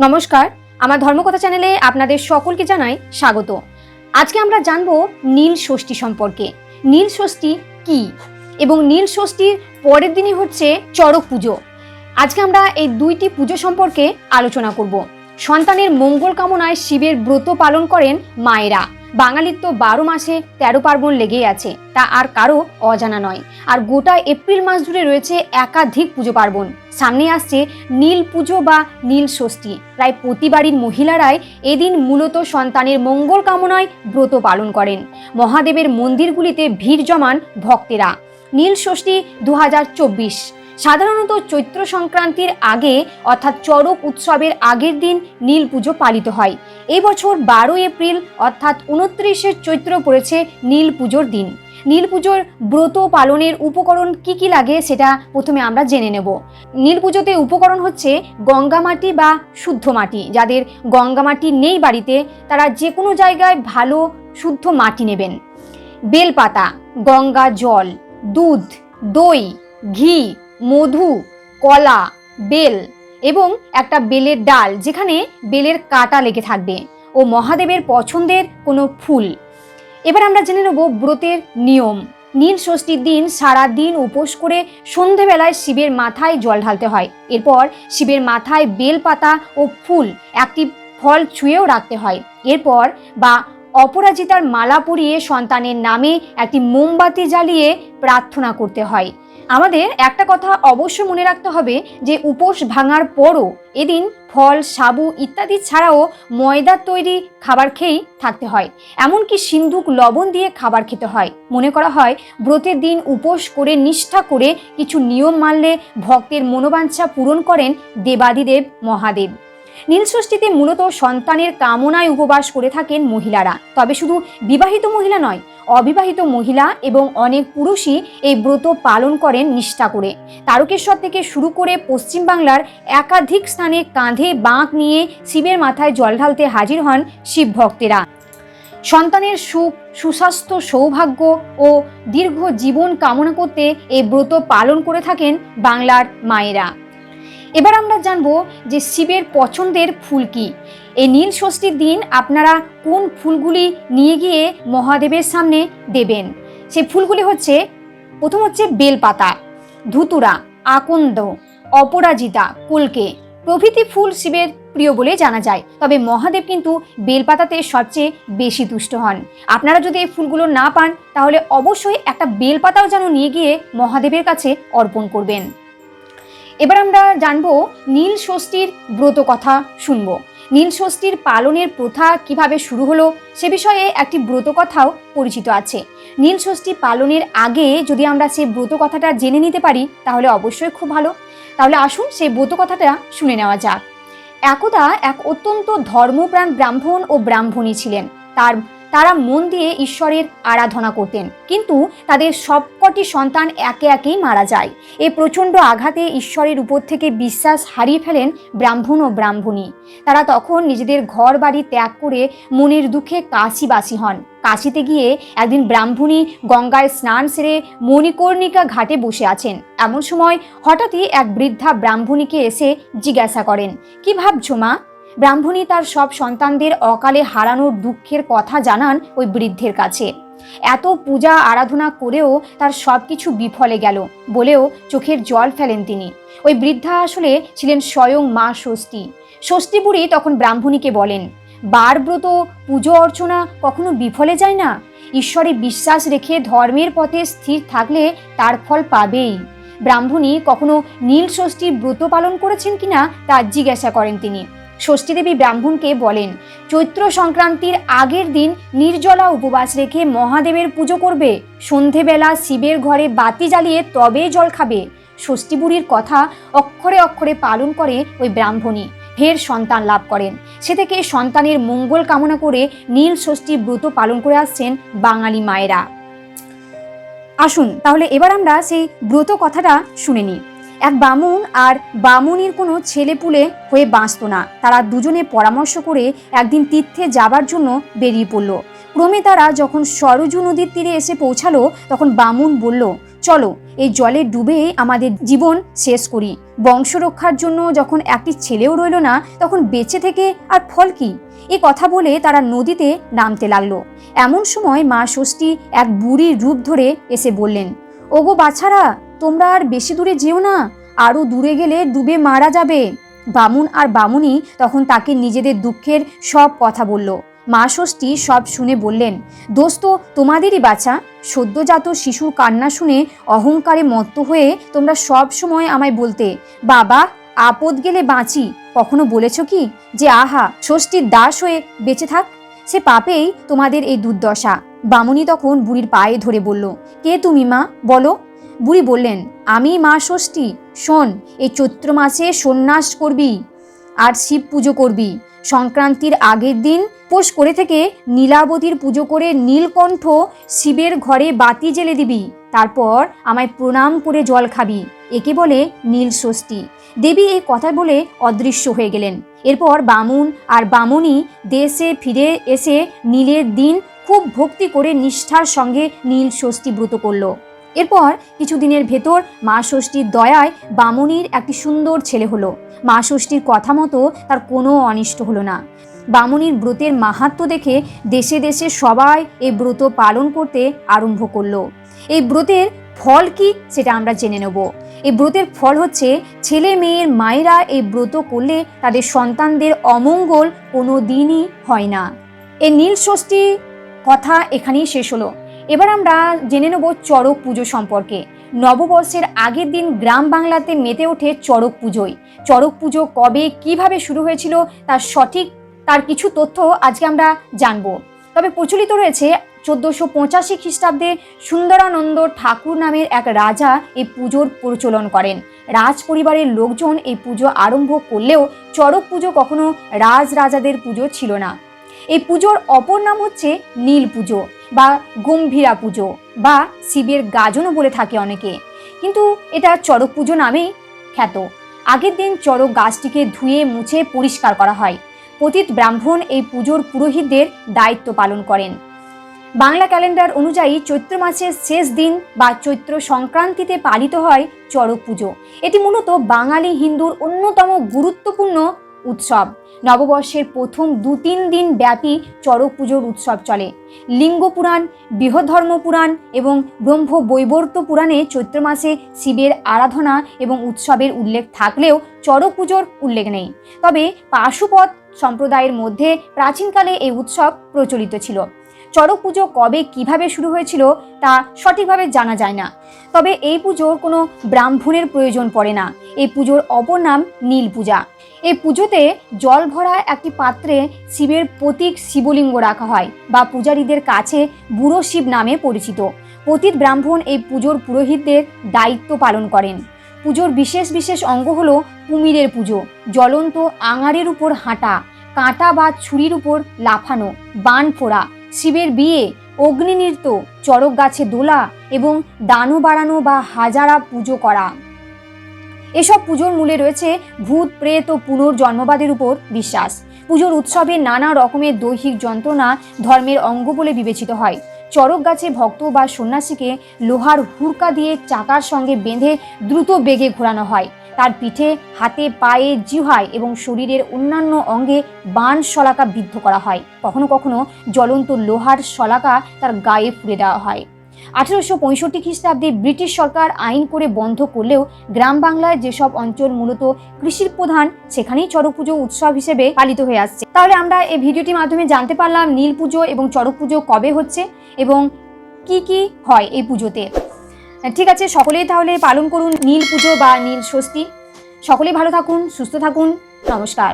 নমস্কার, আমার ধর্মকথা চ্যানেলে আপনাদের সকলকে জানাই স্বাগত। আজকে আমরা জানব নীল ষষ্ঠী সম্পর্কে। নীল ষষ্ঠী কি? এবং নীল ষষ্ঠীর পরের দিনই হচ্ছে চড়ক পুজো। আজকে আমরা এই দুইটি পুজো সম্পর্কে আলোচনা করব। সন্তানের মঙ্গল কামনায় শিবের ব্রত পালন করেন মায়েরা। বাঙালির তো বারো মাসে তেরো পার্বণ লেগেই আছে, তা আর কারও অজানা নয়। আর গোটা এপ্রিল মাস জুড়ে রয়েছে একাধিক পুজো পার্বণ। সামনে আসছে নীল পুজো বা নীল ষষ্ঠী। প্রায় প্রতি বাড়ির মহিলারাই এদিন মূলত সন্তানের মঙ্গল কামনায় ব্রত পালন করেন। মহাদেবের মন্দিরগুলিতে ভিড় জমান ভক্তেরা। নীল ষষ্ঠী দু হাজার চব্বিশ। সাধারণত চৈত্র সংক্রান্তির আগে, অর্থাৎ চড়ক উৎসবের আগের দিন নীল পুজো পালিত হয়। এই বছর বারো এপ্রিল, অর্থাৎ উনত্রিশে চৈত্র পড়েছে নীল পুজোর দিন। নীল পুজোর ব্রত পালনের উপকরণ কি কি লাগে সেটা প্রথমে আমরা জেনে নেব। নীল পুজোতে উপকরণ হচ্ছে গঙ্গা মাটি বা শুদ্ধ মাটি। যাদের গঙ্গা মাটি নেই বাড়িতে, তারা যে কোনো জায়গায় ভালো, শুদ্ধ মাটি নেবেন। বেলপাতা, গঙ্গা জল, দুধ, দই, ঘি মধু, কলা, বেল এবং একটা বেলের ডাল যেখানে বেলের কাঁটা লেগে থাকবে ও মহাদেবের পছন্দের কোনো ফুল। এবার আমরা জেনে নেব ব্রতের নিয়ম। নীল ষষ্ঠীর দিন সারা দিন উপোস করে সন্ধেবেলায় শিবের মাথায় জল ঢালতে হয়। এরপর শিবের মাথায় বেল পাতা ও ফুল একটি ফল ছুঁয়েও রাখতে হয়। এরপর বা অপরাজিতার মালা পরিয়ে সন্তানের নামে একটি মোমবাতি জ্বালিয়ে প্রার্থনা করতে হয়। আমাদের একটা কথা অবশ্য মনে রাখতে হবে যে উপোস ভাঙার পরও এদিন ফল, সাবু ইত্যাদি ছাড়াও ময়দার তৈরি খাবার খেয়েই থাকতে হয়। এমনকি সিন্ধুক লবণ দিয়ে খাবার খেতে হয়। মনে করা হয় ব্রতের দিন উপোস করে নিষ্ঠা করে কিছু নিয়ম মানলে ভক্তের মনোবাঞ্ছা পূরণ করেন দেবাদিদেব মহাদেব। নীলষষ্ঠীতে মূলত সন্তানের কামনায় উপবাস করে থাকেন মহিলারা। তবে শুধু বিবাহিত মহিলা নয়, অবিবাহিত মহিলা এবং অনেক পুরুষই এই ব্রত পালন করেন নিষ্ঠা করে। তারকেশ্বর থেকে শুরু করে পশ্চিমবাংলার একাধিক স্থানে কাঁধে বাঁক নিয়ে শিবের মাথায় জল ঢালতে হাজির হন শিব ভক্তেরা। সন্তানের সুখ, সুস্বাস্থ্য, সৌভাগ্য ও দীর্ঘ জীবন কামনা করতে এই ব্রত পালন করে থাকেন বাংলার মায়েরা। এবার আমরা জানব যে শিবের পছন্দের ফুল কি। এই নীল ষষ্ঠীর দিন আপনারা কোন ফুলগুলি নিয়ে গিয়ে মহাদেবের সামনে দেবেন? সেই ফুলগুলি হচ্ছে, প্রথম হচ্ছে বেলপাতা, ধুতুরা, আকন্দ, অপরাজিতা, কলকে। প্রভৃতি ফুল শিবের প্রিয় বলে জানা যায়, তবে মহাদেব কিন্তু বেলপাতাতে সবচেয়ে বেশি তুষ্ট হন। আপনারা যদি এই ফুলগুলো না পান, তাহলে অবশ্যই একটা বেলপাতাও যেন নিয়ে গিয়ে মহাদেবের কাছে অর্পণ করবেন। এবার আমরা জানব নীল ষষ্ঠীর ব্রত কথা শুনব। নীল ষষ্ঠীর পালনের প্রথা কীভাবে শুরু হলো সে বিষয়ে একটি ব্রত কথাও পরিচিত আছে। নীল ষষ্ঠী পালনের আগে যদি আমরা সেই ব্রত কথাটা জেনে নিতে পারি, তাহলে অবশ্যই খুব ভালো। তাহলে আসুন সেই ব্রত কথাটা শুনে নেওয়া যাক। একদা এক অত্যন্ত ধর্মপ্রাণ ব্রাহ্মণ ও ব্রাহ্মণী ছিলেন। তার তারা মন দিয়ে ঈশ্বরের আরাধনা করতেন। কিন্তু তাদের সবকটি সন্তান একে একেই মারা যায়। এ প্রচণ্ড আঘাতে ঈশ্বরের উপর থেকে বিশ্বাস হারিয়ে ফেলেন ব্রাহ্মণ ও ব্রাহ্মণী। তারা তখন নিজেদের ঘর বাড়ি ত্যাগ করে মনের দুঃখে কাশিবাসী হন। কাশিতে গিয়ে একদিন ব্রাহ্মণী গঙ্গায় স্নান সেরে মণিকর্ণিকা ঘাটে বসে আছেন। এমন সময় হঠাৎই এক বৃদ্ধা ব্রাহ্মণীকে এসে জিজ্ঞাসা করেন, কি ভাবছ মা? ব্রাহ্মণী তার সব সন্তানদের অকালে হারানোর দুঃখের কথা জানান ওই বৃদ্ধের কাছে। এত পূজা আরাধনা করেও তার সব কিছু বিফলে গেল বলেও চোখের জল ফেলেন তিনি। ওই বৃদ্ধা আসলে ছিলেন স্বয়ং মা ষষ্ঠী। ষষ্ঠী বুড়ি তখন ব্রাহ্মণীকে বলেন, বার ব্রত, পুজো অর্চনা কখনো বিফলে যায় না? ঈশ্বরে বিশ্বাস রেখে ধর্মের পথে স্থির থাকলে তার ফল পাবেই। ব্রাহ্মণী কখনো নীল ষষ্ঠীর ব্রত পালন করেছেন কিনা তা জিজ্ঞাসা করেন তিনি। ষষ্ঠীদেবী ব্রাহ্মণকে বলেন, চৈত্র সংক্রান্তির আগের দিন নির্জলা উপবাস রেখে মহাদেবের পুজো করবে। সন্ধেবেলা শিবের ঘরে বাতি জ্বালিয়ে তবেই জল খাবে। ষষ্ঠী বুড়ির কথা অক্ষরে অক্ষরে পালন করে ওই ব্রাহ্মণী ফের সন্তান লাভ করেন। সে থেকে সন্তানের মঙ্গল কামনা করে নীল ষষ্ঠী ব্রত পালন করে আসছেন বাঙালি মায়েরা। আসুন, তাহলে এবার আমরা সেই ব্রত কথাটা শুনে নিই। এক বামুন আর বামুনির কোনো ছেলেপুলে হয়ে বাঁচত না। তারা দুজনে পরামর্শ করে একদিন তীর্থে যাবার জন্য বেরিয়ে পড়ল। ক্রমে তারা যখন সরজু নদীর তীরে এসে পৌঁছালো, তখন বামুন বলল, চলো, এই জলে ডুবে আমাদের জীবন শেষ করি। বংশ রক্ষার জন্য যখন একটি ছেলেও রইল না, তখন বেঁচে থেকে আর ফল কি? এ কথা বলে তারা নদীতে নামতে লাগল। এমন সময় মা ষষ্ঠী এক বুড়ির রূপ ধরে এসে বললেন, ওগো বাছারা তোমরা আর বেশি দূরে যেও না, আরও দূরে গেলে ডুবে মারা যাবে। বামুন আর বামুনি তখন তাকে নিজেদের দুঃখের সব কথা বলল। মা ষষ্ঠী সব শুনে বললেন, দোস্ত, তোমাদেরই বাচ্চা সদ্যজাত শিশুর কান্না শুনে অহংকারে মত্ত হয়ে তোমরা সব সময় আমায় বলতে, বাবা, আপদ গেলে বাঁচি। কখনো বলেছ কি যে, আহা, ষষ্ঠীর দাস হয়ে বেঁচে থাক। সে পাপেই তোমাদের এই দুর্দশা। বামুনি তখন বুড়ির পায়ে ধরে বলল, কে তুমি মা? বলো। বুড়ি বললেন, আমি মা ষষ্ঠী, শোন, এই চৈত্র মাসে সন্ন্যাস করবি আর শিব পুজো করবি। সংক্রান্তির আগের দিন উপোস করে থেকে নীলাবতীর পুজো করে নীলকণ্ঠ শিবের ঘরে বাতি জেলে দিবি। তারপর আমায় প্রণাম করে জল খাবি। একে বলে নীল ষষ্ঠী। দেবী এই কথা বলে অদৃশ্য হয়ে গেলেন। এরপর বামুন আর বামুনি দেশে ফিরে এসে নীলের দিন খুব ভক্তি করে নিষ্ঠার সঙ্গে নীল ষষ্ঠী ব্রত করল। এরপর কিছুদিনের ভেতর মা ষষ্ঠীর দয়ায় বামুনির একটি সুন্দর ছেলে হলো। মা ষষ্ঠীর কথা মতো তার কোনো অনিষ্ট হলো না। বামুনির ব্রতের মাহাত্ম্য দেখে দেশে দেশে সবাই এই ব্রত পালন করতে আরম্ভ করল। এই ব্রতের ফল কি সেটা আমরা জেনে নেব। এই ব্রতের ফল হচ্ছে ছেলে মেয়ের মায়েরা এই ব্রত করলে তাদের সন্তানদের অমঙ্গল কোনো দিনই হয় না। এই নীল ষষ্ঠী কথা এখানেই শেষ হলো। এবার আমরা জেনে নেব চড়ক পুজো সম্পর্কে। নববর্ষের আগের দিন গ্রাম বাংলাতে মেতে ওঠে চড়ক পুজোয়। চড়ক পুজো কবে, কীভাবে শুরু হয়েছিল, তার সঠিক, তার কিছু তথ্য আজকে আমরা জানব। তবে প্রচলিত রয়েছে চোদ্দোশো পঁচাশি খ্রিস্টাব্দে সুন্দরানন্দ ঠাকুর নামের এক রাজা এই পুজোর প্রচলন করেন। রাজ পরিবারের লোকজন এই পুজো আরম্ভ করলেও চড়ক পুজো কখনো রাজ রাজাদের পুজো ছিল না। এই পুজোর অপর নাম হচ্ছে নীল পুজো। বা গম্ভীরা পুজো বা শিবের গাজনও বলে থাকে অনেকে। কিন্তু এটা চড়ক পুজো নামেই খ্যাত। আগের দিন চড়ক গাছটিকে ধুয়ে মুছে পরিষ্কার করা হয়। পতিত ব্রাহ্মণ এই পুজোর পুরোহিতদের দায়িত্ব পালন করেন। বাংলা ক্যালেন্ডার অনুযায়ী চৈত্র মাসের শেষ দিন বা চৈত্র সংক্রান্তিতে পালিত হয় চড়ক পুজো। এটি মূলত বাঙালি হিন্দুর অন্যতম গুরুত্বপূর্ণ উৎসব। নববর্ষের প্রথম দু তিন দিন ব্যাপী চড়ক পুজোর উৎসব চলে। লিঙ্গ পুরাণ, বৃহধর্ম পুরাণ এবং ব্রহ্ম বৈবর্ত পুরাণে চৈত্র মাসে শিবের আরাধনা এবং উৎসবের উল্লেখ থাকলেও চড়ক পুজোর উল্লেখ নেই। তবে পাশুপথ সম্প্রদায়ের মধ্যে প্রাচীনকালে এই উৎসব প্রচলিত ছিল। চড়ক পুজো কবে কীভাবে শুরু হয়েছিল তা সঠিকভাবে জানা যায় না। তবে এই পুজোর কোনো ব্রাহ্মণের প্রয়োজন পড়ে না। এই পুজোর অপর নাম নীল পূজা। এই পুজোতে জল ভরা একটি পাত্রে শিবের প্রতীক শিবলিঙ্গ রাখা হয় বা পূজারীদের কাছে বুড়ো শিব নামে পরিচিত। পতিত ব্রাহ্মণ এই পুজোর পুরোহিতদের দায়িত্ব পালন করেন। পুজোর বিশেষ বিশেষ অঙ্গ হলো কুমিরের পুজো, জ্বলন্ত আঙারের উপর হাঁটা, কাঁটা বা ছুরির উপর লাফানো, বান ফোড়া শিবের বিয়ে অগ্নি নৃত্য চড়ক গাছে দোলা এবং দানু বাড়ানো বা হাজারা পুজো করা। এসব পুজোর মূলে রয়েছে ভূত, প্রেত ও পুনর্জন্মবাদের উপর বিশ্বাস। পুজোর উৎসবে নানা রকমের দৈহিক যন্ত্রণা ধর্মের অঙ্গ বলে বিবেচিত হয়। চড়ক গাছে ভক্ত বা সন্ন্যাসীকে লোহার হুড়কা দিয়ে চাকার সঙ্গে বেঁধে দ্রুত বেগে ঘোরানো হয়। তার পিঠে, হাতে, পায়ে, জিহায় এবং শরীরের অন্যান্য অঙ্গে বান শলাকা বিদ্ধ করা হয়। কখনো কখনো জ্বলন্ত লোহার শলাকা তার গায়ে ফুলে দেওয়া হয়। আঠেরোশো পঁয়ষট্টি খ্রিস্টাব্দে ব্রিটিশ সরকার আইন করে বন্ধ করলেও গ্রাম বাংলায় যেসব অঞ্চল মূলত কৃষির প্রধান, সেখানেই চড়ক পুজো উৎসব হিসেবে পালিত হয়ে আসছে। তাহলে আমরা এই ভিডিওটির মাধ্যমে জানতে পারলাম নীল পুজো এবং চড়ক পুজো কবে হচ্ছে এবং কি কি হয় এই পুজোতে। ঠিক আছে, সকলেই তাহলে পালন করুন নীল পুজো বা নীল ষষ্ঠী সকলেই ভালো থাকুন, সুস্থ থাকুন, নমস্কার।